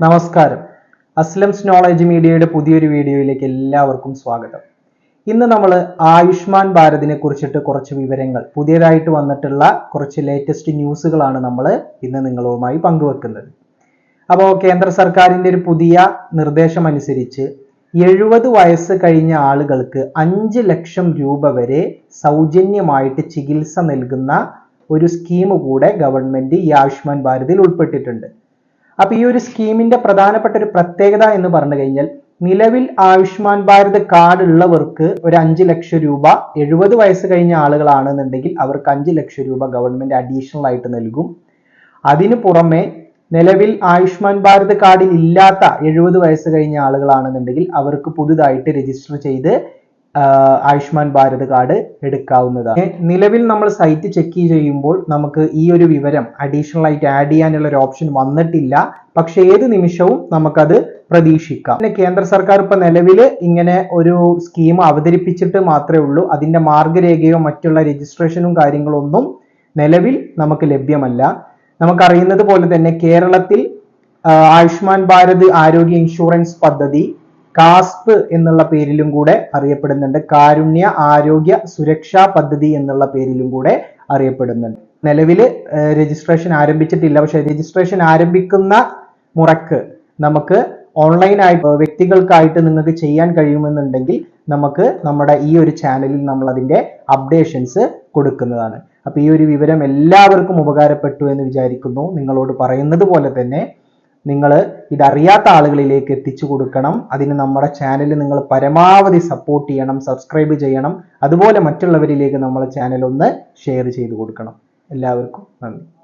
നമസ്കാരം. അസ്ലംസ് നോളജ് മീഡിയയുടെ പുതിയൊരു വീഡിയോയിലേക്ക് എല്ലാവർക്കും സ്വാഗതം. ഇന്ന് നമ്മൾ ആയുഷ്മാൻ ഭാരതിനെ കുറിച്ചിട്ട് കുറച്ച് വിവരങ്ങൾ പുതിയതായിട്ട് വന്നിട്ടുള്ള കുറച്ച് ലേറ്റസ്റ്റ് ന്യൂസുകളാണ് നമ്മൾ ഇന്ന് നിങ്ങളുമായി പങ്കുവെക്കുന്നത്. അപ്പോൾ കേന്ദ്ര സർക്കാരിന്റെ ഒരു പുതിയ നിർദ്ദേശം അനുസരിച്ച് എഴുപത് വയസ്സ് കഴിഞ്ഞ ആളുകൾക്ക് അഞ്ച് ലക്ഷം രൂപ വരെ സൗജന്യമായിട്ട് ചികിത്സ നൽകുന്ന ഒരു സ്കീം കൂടെ ഗവൺമെന്റ് ഈ ആയുഷ്മാൻ ഭാരതിൽ ഉൾപ്പെട്ടിട്ടുണ്ട്. അപ്പൊ ഈ ഒരു സ്കീമിന്റെ പ്രധാനപ്പെട്ട ഒരു പ്രത്യേകത എന്ന് പറഞ്ഞു കഴിഞ്ഞാൽ നിലവിൽ ആയുഷ്മാൻ ഭാരത് കാർഡ് ഉള്ളവർക്ക് ഒരു അഞ്ച് ലക്ഷം രൂപ എഴുപത് വയസ്സ് കഴിഞ്ഞ ആളുകളാണെന്നുണ്ടെങ്കിൽ അവർക്ക് അഞ്ച് ലക്ഷം രൂപ ഗവൺമെന്റ് അഡീഷണൽ ആയിട്ട് നൽകും. അതിനു പുറമെ നിലവിൽ ആയുഷ്മാൻ ഭാരത് കാർഡിൽ ഇല്ലാത്ത എഴുപത് വയസ്സ് കഴിഞ്ഞ ആളുകളാണെന്നുണ്ടെങ്കിൽ അവർക്ക് പുതുതായിട്ട് രജിസ്റ്റർ ചെയ്ത് ആയുഷ്മാൻ ഭാരത് കാർഡ് എടുക്കാവുന്നതാണ്. നിലവിൽ നമ്മൾ സൈറ്റ് ചെക്ക് ചെയ്യുമ്പോൾ നമുക്ക് ഈ ഒരു വിവരം അഡീഷണൽ ആയിട്ട് ആഡ് ചെയ്യാനുള്ള ഒരു ഓപ്ഷൻ വന്നിട്ടില്ല. പക്ഷേ ഏത് നിമിഷവും നമുക്കത് പ്രതീക്ഷിക്കാം. പിന്നെ കേന്ദ്ര സർക്കാർ ഇപ്പൊ നിലവിൽ ഇങ്ങനെ ഒരു സ്കീം അവതരിപ്പിച്ചിട്ട് മാത്രമേ ഉള്ളൂ. അതിന്റെ മാർഗരേഖയോ മറ്റുള്ള രജിസ്ട്രേഷനും കാര്യങ്ങളൊന്നും നിലവിൽ നമുക്ക് ലഭ്യമല്ല. നമുക്കറിയുന്നത് പോലെ തന്നെ കേരളത്തിൽ ആയുഷ്മാൻ ഭാരത് ആരോഗ്യ ഇൻഷുറൻസ് പദ്ധതി കാസ്പ് എന്നുള്ള പേരിലും കൂടെ അറിയപ്പെടുന്നുണ്ട്. കാരുണ്യ ആരോഗ്യ സുരക്ഷാ പദ്ധതി എന്നുള്ള പേരിലും കൂടെ അറിയപ്പെടുന്നുണ്ട്. നിലവിൽ രജിസ്ട്രേഷൻ ആരംഭിച്ചിട്ടില്ല. പക്ഷെ രജിസ്ട്രേഷൻ ആരംഭിക്കുന്ന മുറക്ക് നമുക്ക് ഓൺലൈനായിട്ട് വ്യക്തികൾക്കായിട്ട് നിങ്ങൾക്ക് ചെയ്യാൻ കഴിയുമെന്നുണ്ടെങ്കിൽ നമുക്ക് നമ്മുടെ ഈ ഒരു ചാനലിൽ നമ്മൾ അതിന്റെ അപ്ഡേഷൻസ് കൊടുക്കുന്നതാണ്. അപ്പൊ ഈ ഒരു വിവരം എല്ലാവർക്കും ഉപകാരപ്പെട്ടു എന്ന് വിചാരിക്കുന്നു. നിങ്ങളോട് പറയുന്നത് പോലെ തന്നെ നിങ്ങൾ ഇതറിയാത്ത ആളുകളിലേക്ക് എത്തിച്ചു കൊടുക്കണം. അതിന് നമ്മുടെ ചാനൽ നിങ്ങൾ പരമാവധി സപ്പോർട്ട് ചെയ്യണം സബ്സ്ക്രൈബ് ചെയ്യണം. അതുപോലെ മറ്റുള്ളവരിലേക്ക് നമ്മുടെ ചാനൽ ഒന്ന് ഷെയർ ചെയ്ത് കൊടുക്കണം. എല്ലാവർക്കും നന്ദി.